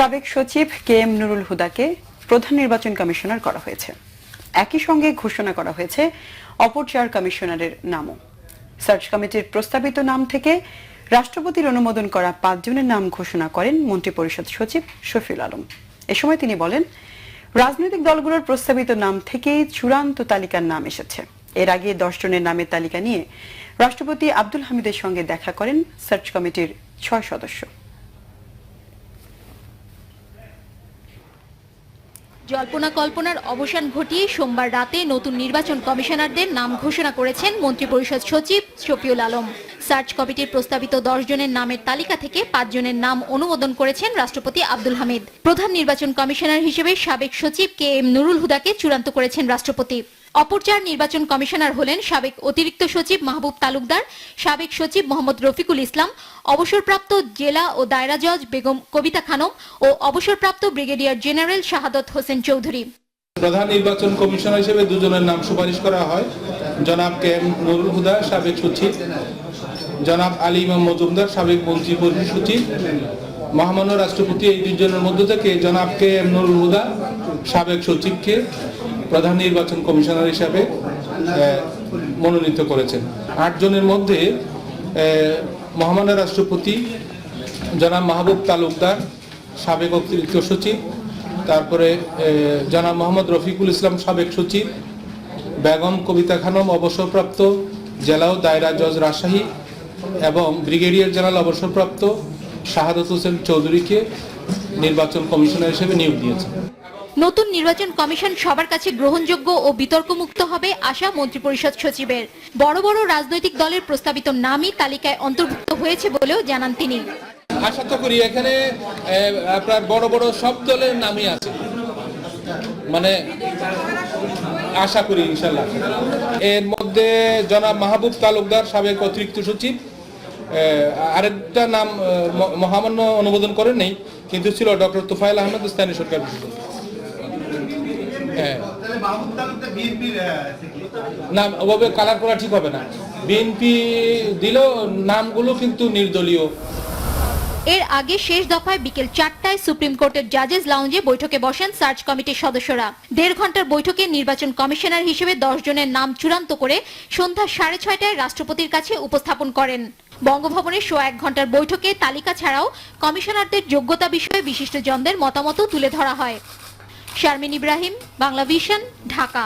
সাবেক সচিব K M Nurul হুদাকে প্রধান নির্বাচন কমিশনার করা হয়েছে। একই সঙ্গে ঘোষণা করা হয়েছে অপর চার কমিশনারের নামও। সার্চ কমিটির প্রস্তাবিত নাম থেকে রাষ্ট্রপতির অনুমোদন করা পাঁচজনের নাম ঘোষণা করেন মন্ত্রিপরিষদ সচিব শফিউল আলম। এ সময় তিনি বলেন, রাজনৈতিক দলগুলোর প্রস্তাবিত নাম থেকেই চূড়ান্ত তালিকার নাম এসেছে। এর আগে দশ জনের নামের তালিকা নিয়ে রাষ্ট্রপতি আব্দুল হামিদের সঙ্গে দেখা করেন সার্চ কমিটির ছয় সদস্য। জল্পনা কল্পনার অবসান ঘটিয়ে সোমবার রাতে নতুন নির্বাচন কমিশনারদের নাম ঘোষণা করেছেন মন্ত্রিপরিষদ সচিব শফিউল আলম। সার্চ কমিটির প্রস্তাবিত দশ জনের নামের তালিকা থেকে পাঁচজনের নাম অনুমোদন করেছেন রাষ্ট্রপতি আব্দুল হামিদ। প্রধান নির্বাচন কমিশনার হিসেবে সাবেক সচিব কে এম নুরুল হুদাকে চূড়ান্ত করেছেন রাষ্ট্রপতি। অপর চার নির্বাচন কমিশনার হলেন সাবেক অতিরিক্ত সচিব মাহবুব তালুকদার, সাবেক সচিব মোহাম্মদ রফিকুল ইসলাম, অবসরপ্রাপ্ত জেলা ও দায়রা জজ বেগম কবিতা খানম ও অবসরপ্রাপ্ত ব্রিগেডিয়ার জেনারেল শাহাদত হোসেন চৌধুরী। প্রধান নির্বাচন কমিশনার হিসেবে দুজনের নাম সুপারিশ করা হয়। জনাব কে এম নুরুল হুদা, সাবেক সচিব। জনাব আলী ইমাম মজুমদার, সাবেক মন্ত্রী পরিষদ সচিব। মহামান্য রাষ্ট্রপতি এই দুজনের মধ্য থেকে জনাব কে এম নুরুল হুদা, সাবেক সচিবকে প্রধান নির্বাচন কমিশনার হিসাবে মনোনীত করেছেন। আটজনের মধ্যে মহামান্য রাষ্ট্রপতি জনাব মাহবুব তালুকদার, সাবেক অতিরিক্ত সচিব, তারপরে জনাব মোহাম্মদ রফিকুল ইসলাম, সাবেক সচিব, বেগম কবিতা খানম, অবসরপ্রাপ্ত জেলা ও দায়রা জজ রাজশাহী এবং ব্রিগেডিয়ার জেনারেল অবসরপ্রাপ্ত শাহাদত হোসেন চৌধুরীকে নির্বাচন কমিশনার হিসেবে নিয়োগ দিয়েছে নতুন নির্বাচন কমিশন সবার কাছে গ্রহণযোগ্য ও বিতর্কমুক্ত হবে আশা মন্ত্রিপরিষদ সচিবের। বড় বড় রাজনৈতিক দলের প্রস্তাবিত নামই তালিকায় অন্তর্ভুক্ত হয়েছে বলেও জানান তিনি। আশা তো করি, এখানে আপনার বড় বড় সব দলের নামই আছে। মানে আশা করি, ইনশাল্লাহ। এর মধ্যে জনাব মাহবুব তালুকদার, সাবেক অতিরিক্ত সচিব আরেকটা নাম মহামান্য অনুমোদন করেন নেই কিন্তু ছিল ডক্টর তুফাইল আহমেদ, স্থানীয় সরকার না ওভাবে কালার করা ঠিক হবে না। বিএনপি দিলেও নামগুলো কিন্তু নির্দলীয়। এর আগে শেষ দফায় বিকেল চারটায় সুপ্রিম কোর্টের জাজেস লাউঞ্জে বৈঠকে বসেন সার্চ কমিটির সদস্যরা। দেড় ঘণ্টার বৈঠকে নির্বাচন কমিশনার হিসেবে দশ জনের নাম চূড়ান্ত করে সন্ধ্যা সাড়ে ছয়টায় রাষ্ট্রপতির কাছে উপস্থাপন করেন। বঙ্গভবনের শো এক ঘণ্টার বৈঠকে তালিকা ছাড়াও কমিশনারদের যোগ্যতা বিষয়ে বিশিষ্টজনদের মতামতও তুলে ধরা হয়। শারমিন ইব্রাহিম বাংলা ভিশন ঢাকা।